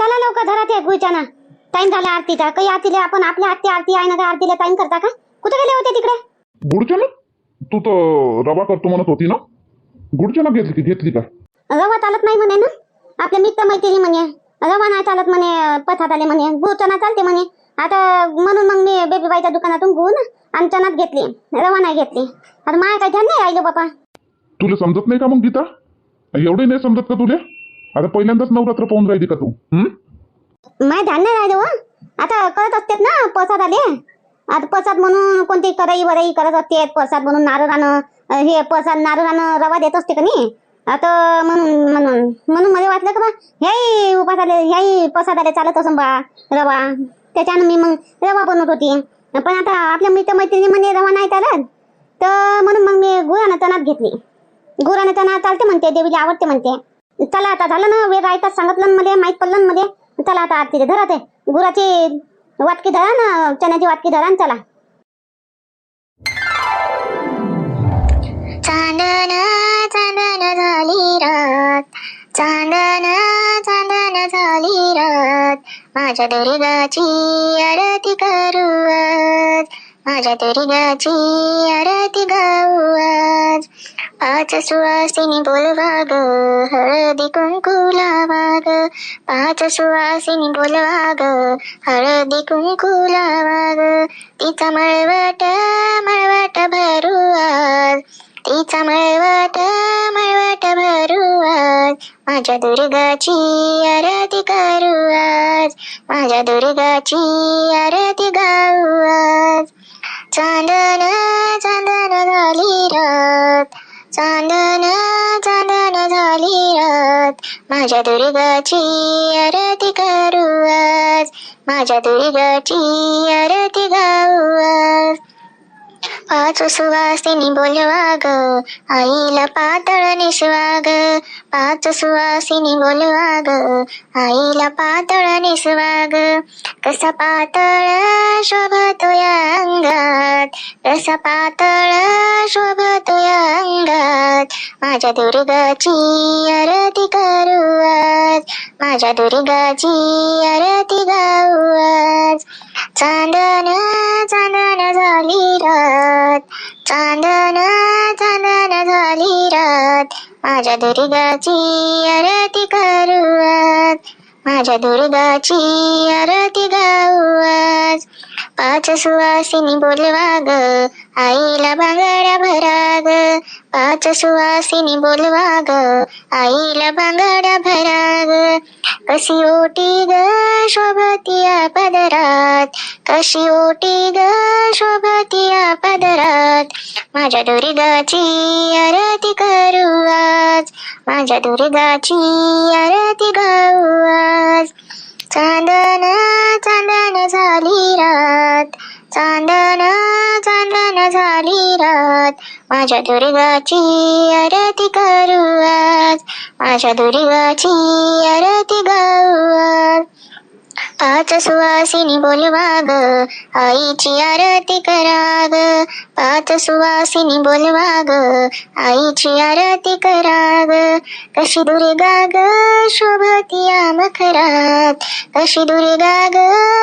चला लवकर धरा ते गुळच्या टाइम झाला आरतीचा काही आरतीला आपण आपल्या आरती आरती आहे ना का आरतीला टाइम करता का? कुठे गेले होते तिकडे? गुडच्या ना तू तर रवा करतो म्हणत होती ना? गुडच्या ना घेतली घेतली का? रवा चालत नाही म्हणे ना? आपल्या मित्र मैत्रिणी म्हणे. रवा नाही चालत म्हणे पथात आले म्हणे. गूळ चणा चालते म्हणे. आता म्हणून मग मी बेबीबाईच्या दुकानातून गूळ ना आणि चणात घेतली. रवा नाही घेतली. आता माया काही ध्यान नाही राहिलं बापा. तुला समजत नाही का मग गीता? एवढे नाही समजत का तुला? आता पहिल्यांदाच नवरात्र पाहून राहिली का तू? हं? माय ध्यान नाही राहिलं हो आता करत असतेत ना प्रसाद आले. आता प्रसाद म्हणून कोणती कराई वरई करत असते प्रसाद म्हणून नारळानं अं, हे प्रसाद नारळानं रवा देत असते का नाही? आता म्हणून म्हणून म्हणून मला वाटलं का बा ह्याही उपास आले ह्याही प्रसाद आले चालत असं बा रवा. त्याच्यानं मी मग रवा बनवत होती. पण आता आपल्या मित्र मैत्रिणी म्हणे रवा नाही चालत. तर म्हणून मग मी गुळानं तणात घेतली. गुराने त्यांना चालते म्हणते देवीला आवडते म्हणते. चला आता झालं ना वेळ राहतात सांगितलं ना मध्ये माहीत पडलं मध्ये. चला आता आरती धरा ते. गुराची वाटकी धरा ना चण्याची वाटकी धरा चला चांदन चांदन झाली रात. चांदन चांदन झाली रात. माझ्या दुर्गाची आरती करू आज माझ्या दुर्गाची आरती गाऊ आज पाच सुवासिनी बोलवा ग हळदी कुंकू लावा ग पाच सुवासिनी बोलवा ग हळदी कुंकू लावा ग तिचा मळवट मळवट भरू आज तिचा मळवट मळवट भरू आज माझ्या दुर्गाची आरती करू आज माझ्या दुर्गाची आरती गाऊ आज चांदन चांदन झाली रात. चांदन चांदन झाली रात. माझ्या दुर्गाची आरती करू आज. माझ्या दुर्गाची आरती गाऊ आज. पाच सुवासिनी बोलवा ग आईला पातळ निसवा ग पाच सुवासिनी बोलवा ग आईला पातळ निसवा ग कसा पातळ शोभतो या अंगात कसा पातळ शोभतो या अंगात. माझ्या दुर्गाची आरती करू आज माझ्या दुर्गाची आरती गाऊ आज. चांदन चांदन झाली रात. चांदन चांदन झाली रात. माझ्या दुर्गाची आरती करू आज. माझ्या दुर्गाची आरती गाऊ आज. पाच सुवासिनी बोलवा ग आईला बांगड्या भरा ग पाच सुवासिनी बोलवा ग आईला बांगड्या भरा ग कशी ओटी ग शोभतिया पदरात? कशी ओटी ग शोभतिया पदरात? माझ्या दुर्गाची आरती करू आज. माझ्या दुर्गाची आरती गाऊ आज. चांदन चांदन झाली रात. चांदन चांदन झाली रात. माझ्या दुर्गाची आरती करू आज. माझ्या दुर्गाची आरती गाऊ आज. पाच सुवासिनी बोलवा ग आईची आरती करा ग पाच सुवासिनी बोलवा ग आईची आरती करा ग कशी दुर्गा ग शोभतिया मखरात. कशी दुर्गा ग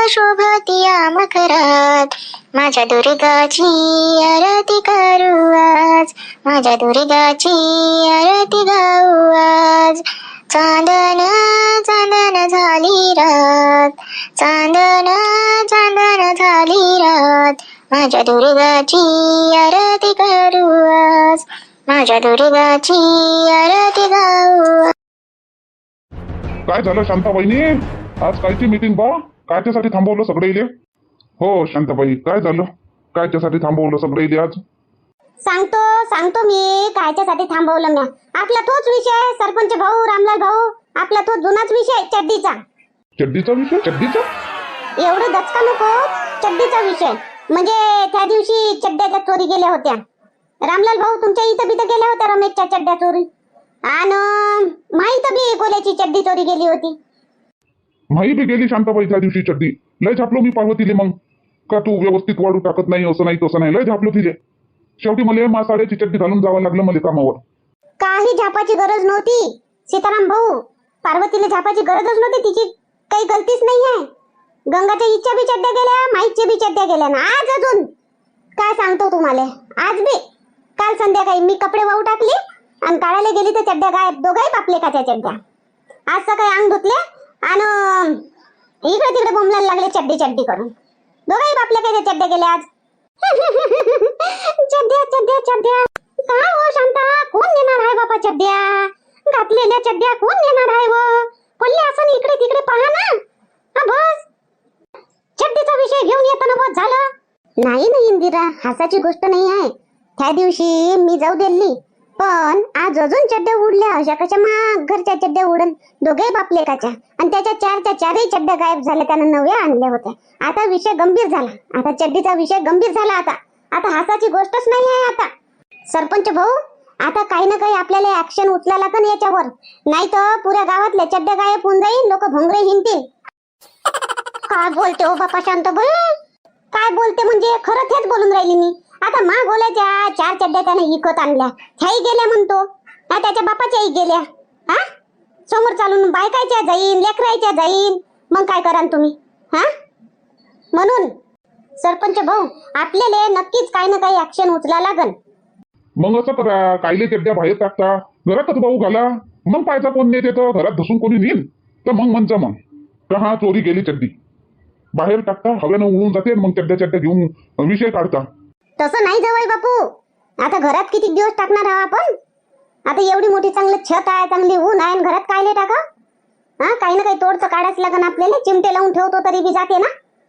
शोभतिया मखरात. माझ्या दुर्गाची आरती करू आज. माझ्या दुर्गाची आरती गाऊ आज. चांदन चांदन झाली रात. चांदन चांदन झाली रात. माझ्या दुर्गाची आरती करू आज. माझ्या दुर्गाची आरती गाऊ काय झालं शांताबाईनी? आज कायची मीटिंग बा? कायच्यासाठी थांबवलं सगळे इले? हो शांताबाई काय झालं? कायच्यासाठी थांबवलं सगळे इले आज? सांगतो सांगतो मी. कायच्यासाठी थांबवलं मी आपला तोच विषय सरपंच भाऊ रामलाल भाऊ. आपला तो जुनाच विषय चड्डीचा. चड्डीचा विषय? चड्डीचा? एवढं दचका नको चड्डीचा विषय. म्हणजे त्या दिवशी चड्ड्याच्या चोरी गेल्या होत्या. रामलाल भाऊ तुमच्या इथं बिथं गेल्या होत्या रमेशच्या चड्ड्या चोरी? आणि माहीत बी कोल्याची चड्डी चोरी गेली होती. माही बी गेली शांताबाई त्या दिवशी चड्डी. लय झापलो मी पार्वतीले मग. का तू व्यवस्थित वाढू टाकत नाही असं नाही तसं नाही. लय झापलो तिले. शेवटी मला मा साड्याची घालून जावं लागलं मला कामावर. काही झापाची गरज नव्हती सीताराम भाऊ. पार्वतीला झापाची गरजच नव्हती तिची काही गलतीच नाही आहे गंगाच्या इच्छा बी चड्ड्या गेल्या माईच्या बी चड्ड्या गेल्या ना. आज अजून. काय सांगतो तुम्हाला? आज बी. काल संध्याकाळी मी कपडे वाहू टाकले आणि काढायला गेली तर चड्ड्या गायब. दोघाही पापले का त्या चड्ड्या आज सकाळी अंग धुतले आणि इकडे तिकडे बोंबलायला लागले चड्डी चड्डी करून. दोघाही बापले काय त्या चड्ड्या गेल्या आज? चड्ड्या? काय हो शांता? कोण नेणार आहे बाबा चड्ड्या? घातलेल्या चड्ड्या कोण नेणार आहे व? पल्ले असं इकडे तिकडे पहा ना. हा बस. चड्डीचा विषय घेऊन येताना बस झालं. नाही ना इंदिरा हासाची गोष्ट नाही आहे. त्या दिवशी मी जाऊ दिली पण आज अजून चड्ड्या उडल्या. अशा कशा मा घरच्या चड्ड्या उडन. दोघे बापलेकाच्या आणि त्याच्या चारच्या चारही चड्ड्या गायब झाल्या. त्यानं नव्या आणल्या होत्या. आता विषय गंभीर झाला. आता चड्डीचा विषय गंभीर झाला आता. आता हासाची गोष्टच नाही आहे आता. सरपंच भाऊ आता काही ना काही आपल्याला ऍक्शन उचला लागन याच्यावर. नाही तर पुऱ्या गावातल्या चड्ड्या गायब होऊन जाईल लोक भोंगरे हिंडतील. काय बोलते हो बापा शांत भाई काय बोलते म्हणजे खरं तेच बोलून राहिली मी. आता मा गोल्याच्या चार चड्ड्या त्याने विकत आणल्या. ह्याही गेल्या म्हणतो. हा त्याच्या बापाच्याही गेल्या. हा? समोर चालून बायकायच्या जाईन लेकरायच्या जाईन. मग काय कराल तुम्ही? हा? म्हणून सरपंच भाऊ आपल्याला नक्कीच काही ना काही ऍक्शन उचला लागन. मग असं करा कायले चड्ड्या बाहेर टाकता. घरातच भाऊ घाला. मग पायचा कोण नेते तर घरात धसून कोणी नेईल. तर मग म्हणचा मग. का हा चोरी गेली चड्डी? बाहेर टाकता हव्यानं उडून जाते मग चड्ड्या चड्ड्या घेऊन विषय काढता. तसं नाही जवळ बापू. आता घरात किती दिवस टाकणार आहो आपण? आता एवढी मोठी चांगली छत आहे चांगली ऊन आहे आणि घरात कायले टाका? हा काही ना काही तोडचं काढायच लागन आपल्याला. चिमटे लावून ठेवतो तरी बी जाते ना.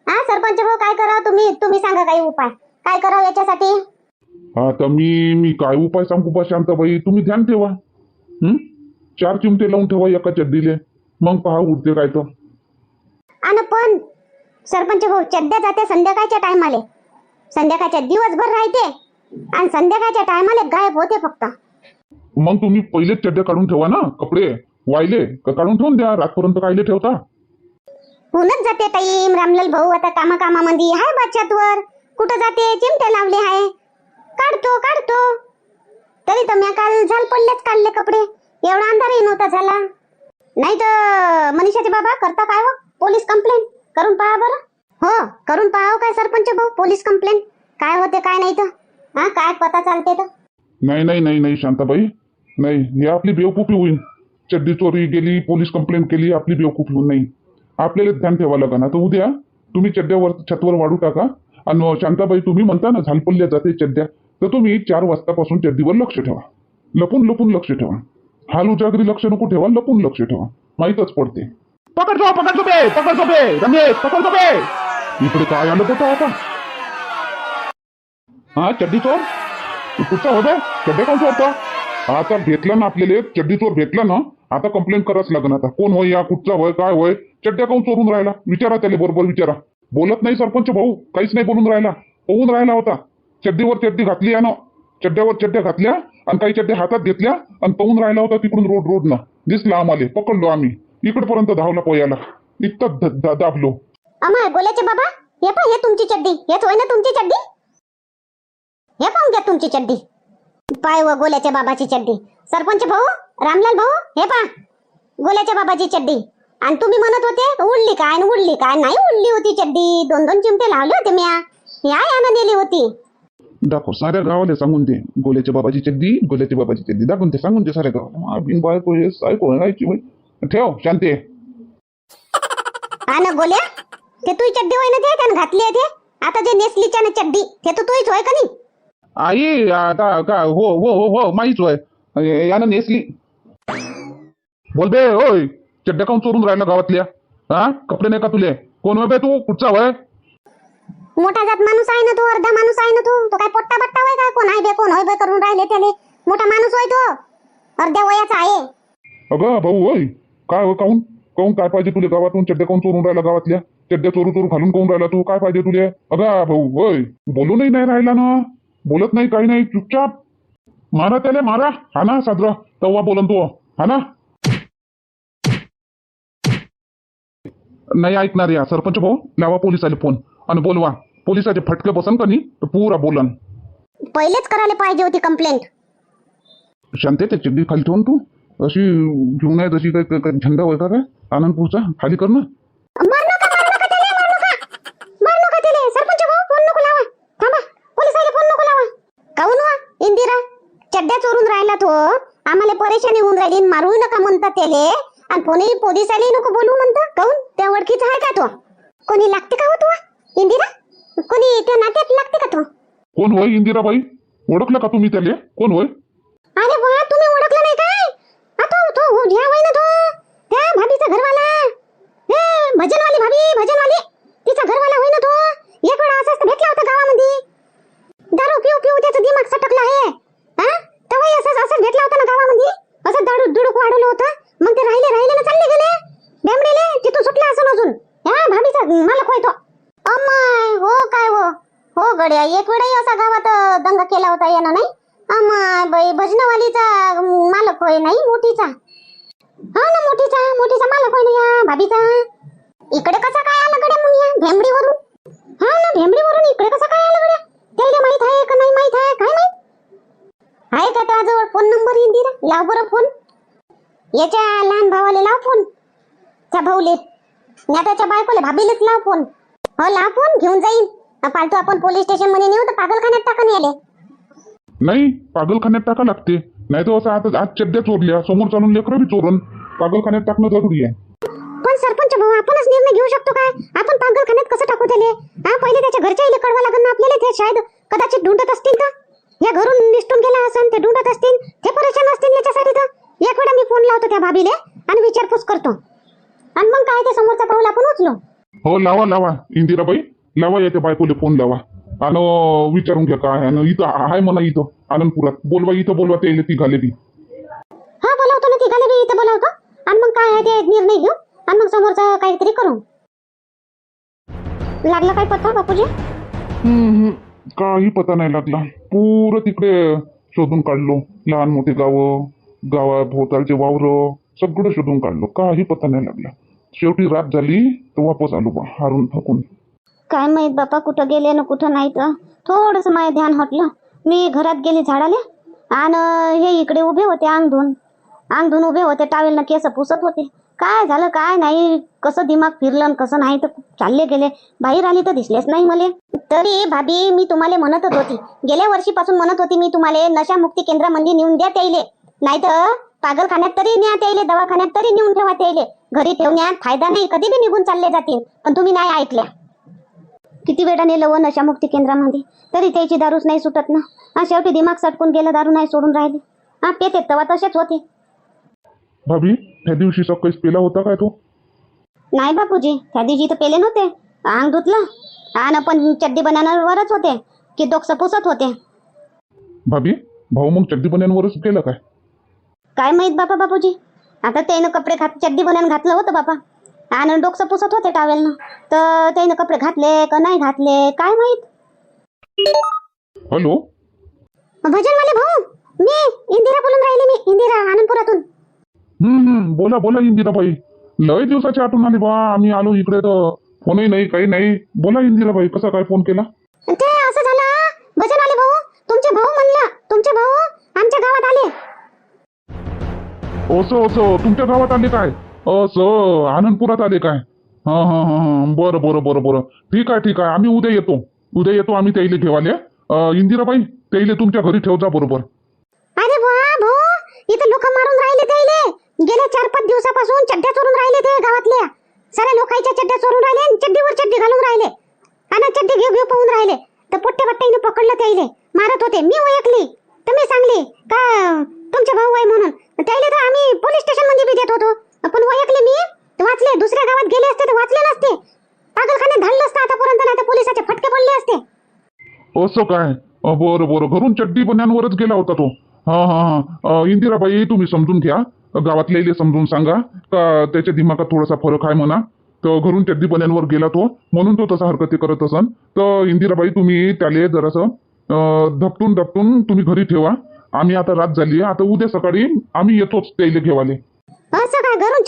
हा सरपंच भाऊ काय करावं तुम्ही? तुम्ही सांगा काही उपाय. काय करावं याच्यासाठी? आता मी मी काय उपाय सांगू बा शांताबाई? तुम्ही ध्यान ठेवा. हं? चार चिमटे लावून ठेवा एका चड्डीले. मग पहा उडते काय तर. आणि पण सरपंच भाऊ चड्ड्या जाते संध्याकाळच्या टायमाले. संध्याकाळच्या दिवसभर राहते. आणि संध्याकाळच्या टायमाले गायब होते फक्त. मग तुम्ही पहिलेच चड्ड्या काढून ठेवा ना कपडे वाहिले का काढून ठेवून द्या. रातपर्यंत कायले ठेवता? होऊनच जाते ताई. रामलाल भाऊ आता कामा कामामध्ये हाय बाच्यातवर कुठं जाते? चिमटे लावले हाय काढतो काढतो. तरी तर मी काल झाल पडलेच काढले कपडे. एवढा अंधारही नव्हता झाला. नाही तर मनीषाचे बाबा करता काय हो? पोलीस कंप्लेंट करून पहा बरं. हो करून पहा हो काय सरपंच भाऊ? पोलीस कंप्लेंट काय होते काय नाही तर. हा काय पता चालते तर. नाही नाही नाही नाही शांताबाई. नाही ही आपली बेवकूफी होईल चड्डी चोरी गेली पोलीस कंप्लेंट केली आपली बेवकूफी होऊन नाही. आपल्याला ध्यान ठेवावं लागेल आता उद्या तुम्ही चड्ड्यावर छतवर वाढू टाका. आणि शांताबाई तुम्ही म्हणता ना झालपल्ल्या जाते चड्ड्या. तर तुम्ही चार वाजतापासून चड्डीवर लक्ष ठेवा. लपून लपून लक्ष ठेवा. हाल उजागरी लक्ष नको ठेवा लपून लक्ष ठेवा. माहीतच पडते. पकडतो पकडतो बे पकडतो बे रमेश पकडतो बे इकडे काय आलं होतं आता? हा चड्डी चोर? कुठचा होता? चड्डे कोण चोरता आता भेटला ना आपल्याला चड्डी चोर भेटला ना आता कंप्लेंट करावंच लागन आता. कोण होय या कुठचा होय काय होय? चड्ड्या काऊन चोरून राहिला? विचारा त्याला बरोबर विचारा. बोलत नाही सरपंच भाऊ काहीच नाही बोलून राहिला. होऊन राहिला होता. चड्डीवर चड्डी घातली यानं. चड्ड्यावर चड्ड्या घातल्या आणि काही चड्ड्या हातात घेतल्या आणि पळून राहिला होता तिकडून रोड रोड ना दिसला आम्हाला पकडलो आम्ही. इकडपर्यंत धावला पोयाला. इतकं दाबलो. अमाय बोलायचे बाबा. हे पहा हे तुमची चड्डी. हेच होय ना तुमची चड्डी? हे पाहून घ्या तुमची चड्डी. पाय व गोल्याच्या बाबाची चड्डी. सरपंच भाऊ रामलाल भाऊ हे पहा. गोल्याच्या बाबाची चड्डी. आणि तुम्ही म्हणत होते उडली काय आणि उडली काय? नाही उडली होती चड्डी. दोन दोन चिमटे लावले होते म्या. या यानं दिली होती. दाखव साऱ्या गावाला सांगून दे. गोल्याच्या बाबाची चड्डी गोल्याच्या बाबाची चड्डी. दाखवून दे सांगून दे साऱ्या गावाला. बिन बायको. ठेव शांती. हा ना गोल्या? ते तुझी चड्डी होय ना ते? त्यानं घातली आहे ते? आता जे नेसलीच्या ना चड्डी ते तर तुझीच होय का नाही? आई आता का हो हो हो हो माहीच होय. यानं नेसली. बोल बे होय चड्ड्या काऊन चोरून राहिला गावातल्या. हा? कपडे नाही का तुले? कोण होय बे तू? कुठचा होय? मोठा जात माणूस आहे ना तो अर्धा माणूस आहे ना तू? तो काय पोट्टा बट्टा होय काय कोण आहे बे कोण होय बे करून राहिले त्याले? मोठा माणूस होय तो. अर्ध्या वयाचा आहे. अगं भाऊ होय काय होय काऊन? काऊन काय पाहिजे तुले गावातून? चड्ड्या काऊन चोरून राहिला गावातल्या? चड्ड्या चोरू चोरू घालून काऊन राहिला तू? काय पाहिजे तुले? अगं भाऊ होय बोलूनही नाही राहिला ना. बोलत नाही काही नाही. चुपचाप. मारा त्याला मारा. हा ना सादर तव्हा बोलन तू हा ना. नाही ऐकणार या सरपंच भाऊ. लावा पोलिसाले फोन आणि बोलवा. पोलिसाचे फटके बसन कनी तर पुरा बोलन. पहिलेच करायला पाहिजे होती कंप्लेंट शांत ते चिड्डी खाली ठेवून तू. अशी घेऊन आहे तशी काही झेंडा वगैरे काय आनंदपूरचा. खाली कर ना. इंदिरा. चड्ड्या चोरून राहिला तो. आम्हाला परेशानी होऊन राहिली मारू नका म्हणतात त्याले. आणि कोणी पोलीस आले नको बोलू म्हणता. काऊन? त्या ओळखीचा आहे का तो? कोणी लागते का हो तो? इंदिरा? कोणी त्या नात्यात लागते का तो? कोण होय इंदिराबाई? ओळखलं का तुम्ही त्याले? कोण होय? अरे वा तुम्ही ओळखलं नाही काय? आता तो ह्या वय ना तो. त्या भाभीचा घरवाला. ए भजनवाली भाभी भजनवाली. तिचा घरवाला होय ना तो. एक वेळा असंच भेटला होता गावामध्ये. दारू पिऊ पिऊ त्याचं दिमाग सटकला आहे. हा? तेव्हा असंच असं भेटला होता ना गावामध्ये? असं दारू दुडूक वाढवलं होतं? मग ते राहिले राहिले ना चालले गेले? डेमडेले तिथून सुटला असं अजून? ह्या भाभीचा मालक होय तो अम्माय हो काय हो? हो गड्या एक वेळाही असा गावात अं, दंगा केला होता यानं नाही? अम्माय बाई भजनवालीचा मालक होय नाही? मोठीचा. हा ना मोठीचा मोठीचा मालक होय ना या भाभीचा? इकडे कसा काय आला गड्या मग या भेंबडीवरून? हा ना भेंबडीवरून इकडे कसा काय आला गड्या? त्याला माहीत आहे का नाही माहीत आहे? आहे का त्याजवळ फोन नंबर इंदिरा लाव बरं फोन. याच्या लहान भावाला लाव फोन. त्या भाऊले. नाही त्याच्या बायकोले भाभीलेच लाव फोन. हो लाव फोन घेऊन जाईन. पालतू आपण पोलीस स्टेशनमध्ये नेऊ तर पागलखान्यात टाकून याले नाही पागलखान्यात टाका लागते. नाही तर असं आता आज चड्ड्या चोरल्या समोर चालून लेकरं बी चोरून पागलखान्यात टाकणं जरुरी आहे. पण सरपंच भाऊ आपणच निर्णय घेऊ शकतो काय? आपण पागलखान्यात कसं टाकू त्याले? हा पहिले त्याच्या घरच्या कळवा लागेल ना आपल्याला ते शायद कदाचित ढूंढत असतील तर. या घरून निष्ठून गेला असन ते ढूंढत असतील ते परेशान असतील याच्यासाठी तर एक वेळा मी फोन लावतो त्या भाभीले आणि विचारपूस करतो. आणि मग काय ते समोरचा पाऊल आपण उचलो? हो लावा लावा. इंदिराबाई लावा याच्या बायकोले फोन लावा. आणि विचारून घ्या काय आणि इथं आहे म्हणा इथं आनंदपुरात. बोलवा इथं बोलवा ते ती घाले बी. हा बोलावतो ना तिघाले बी इथे बोलावतो. आणि मग काय आहे ते निर्णय घेऊ. आणि मग समोरचा काहीतरी करू. लागला काय पत्ता बापूजी? काही पता नाही लागला. पुरं तिकडे शोधून काढलो. लहान मोठे गावं गावा भोवतालचे वावर सगळं शोधून काढलो. काही पता नाही लागला. शेवटी रात झाली तर वापस आलो बा हारून थकून. काय माहीत बापा कुठं गेले ना कुठं नाही तर? थोडस माझं ध्यान हटलं. मी घरात गेली झाडाले आणि हे इकडे उभे होते अंग धुवून अंग धुवून उभे होते टावेलनं केस पुसत होते. काय झालं काय नाही? कसं दिमाग फिरलं आणि कसं नाही तर चालले गेले. बाहेर आली तर दिसलेच नाही मला. तरी भाभी मी तुम्हाला म्हणतच होती. गेल्या वर्षीपासून म्हणत होती मी तुम्हाला नशामुक्ती केंद्रामध्ये नेऊन द्या त्याइले नाही तर पागलखान्यात तरी न्या त्याइले दवाखान्यात तरी नेऊन ठेवा त्याइले घरी ठेवण्यात फायदा नाही कधी बी निघून चालले जातील. पण तुम्ही नाही ऐकल्या. किती वेळा नेलं व नशामुक्ती केंद्रामध्ये तरी त्याची दारूच नाही सुटत ना. शेवटी दिमाग सटकून गेलं दारू नाही सोडून राहिले. हा पेते तवा तसेच होते. भाभी त्या दिवशी सकाळीच पेला होता काय तो? नाही बापूजी त्या दिवशी तर पेले नव्हते. अंग धुतलं आणि पण चड्डी बनावरच होते. की डोकसं पुसत होते. भाभी भाऊ मग चड्डी बन्यांवरच केलं काय? काय माहीत बापा बापूजी? आता त्यानं कपडे घात चड्डी बनान घातलं होतं बापा. आणि डोकसं पुसत होते टावेलनं तर त्यानं कपडे घातले का नाही घातले काय माहीत? हॅलो? भजनवाले भाऊ मी इंदिरा बोलून राहिले मी इंदिरा आनंदपुरातून. हम्म हम्म. बोला बोला इंदिराबाई. लय दिवसाची आठवण आली बा. आम्ही आलो इकडे तर. फोनही नाही काही नाही. बोला इंदिराबाई कसा काय फोन केला? ते असं झालं भजनवाले भाऊ. तुमचे भाऊ म्हणलं. तुमचे भाऊ आमच्या गावात आले. असं असं. तुमच्या गावात आले काय? असं. आनंदपुरात आले काय? हा हा हा हा. बरं बरं बरं बरं. ठीक आहे ठीक आहे. आम्ही उद्या येतो. उद्या येतो आम्ही त्याइले घेवाले अं, इंदिराबाई त्याइले तुमच्या घरी ठेव जा बरोबर. अरे वा भाऊ. इथं लोक मारून राहिले गेल्या चार पाच दिवसापासून चड्ड्या चोरून राहिले ते गावातल्या. साऱ्या लोकांच्या चड्ड्या चोरून राहिले आणि चड्डीवर चड्डी घालून राहिले. आणि चड्डी घेऊ घेऊ पाहून राहिले. तर पोट्टे बट्ट्याने पकडलं त्याइले मारत होते. मी ओळखली तुम्ही सांगली. का तुमचे भाऊ आहे म्हणून? त्याइले तर आम्ही पोलीस स्टेशनमध्ये बी देत होतो. पण ओळखले मी. वाचले. दुसऱ्या गावात गेले असते तर वाचले नसते. पागलखाने धाडलं असतं आतापर्यंत. नाही तर पोलिसाचे फटके पडले असते. असं काय? बरं बरं. घरून चड्डी बन्यांवरच गेला होता तो. हा हा हा. इंदिराबाई तुम्ही समजून घ्या. गावातले समजून सांगा. का त्याच्या दिमागात थोडासा फरक आहे म्हणा. तर घरून चड्डी बन्यांवर गेला तो. म्हणून तो तसा हरकती करत असन. तर इंदिराबाई तुम्ही त्याले जरासं धपटून धपटून तुम्ही घरी ठेवा. आम्ही आता रात झाली आता उद्या सकाळी आम्ही येतोच त्याला घेवाले. असं काय घरून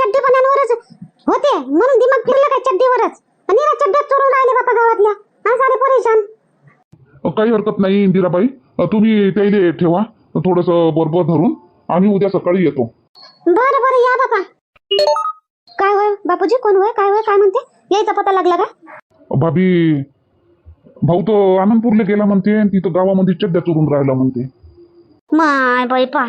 होते. म्हणून दिमाग फिरलं काय चड्डीवरच? आणि या चड्ड्यात चोरून बापा गावातल्या. सारे परेशान. काही हरकत नाही इंदिराबाई. तुम्ही त्याला ठेवा. थोडंसं बरोबर धरून. आम्ही उद्या सकाळी येतो. बरं बरं या बापा. काय होय बापूजी कोण होय काय होय काय म्हणते? यायचा पता लागला का? भाभी भाऊ तो आनंदपूरला गेला म्हणते तिथं गावामध्ये चड्ड्या चोरून राहिला म्हणते. माय बाई पा.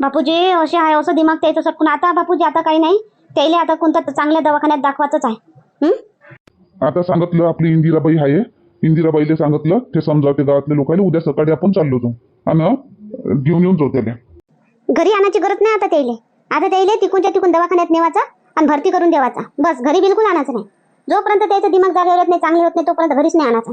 बापूजी असे आहे असं दिमाग त्याचं सटकून आता बापूजी आता काही नाही. त्याला आता कोणत्या चांगल्या दवाखान्यात दाखवायचंच आहे. हं? आता सांगितलं आपली इंदिराबाई आहे. इंदिराबाईला सांगितलं ते समजावते गावातल्या लोकांना उद्या सकाळी आपण चाललो जाऊ आणि घेऊन येऊन जाऊ त्याला. घरी आणायची गरज नाही आता त्याले. आता त्याला तिकूनच्या तिकून दवाखान्यात नेवायचा आणि भरती करून देवाचा. बस घरी बिलकुल आणायचं नाही. जोपर्यंत त्याचं दिमाग जागेवर येत नाही चांगले होत नाही तोपर्यंत घरीच नाही आणायचा.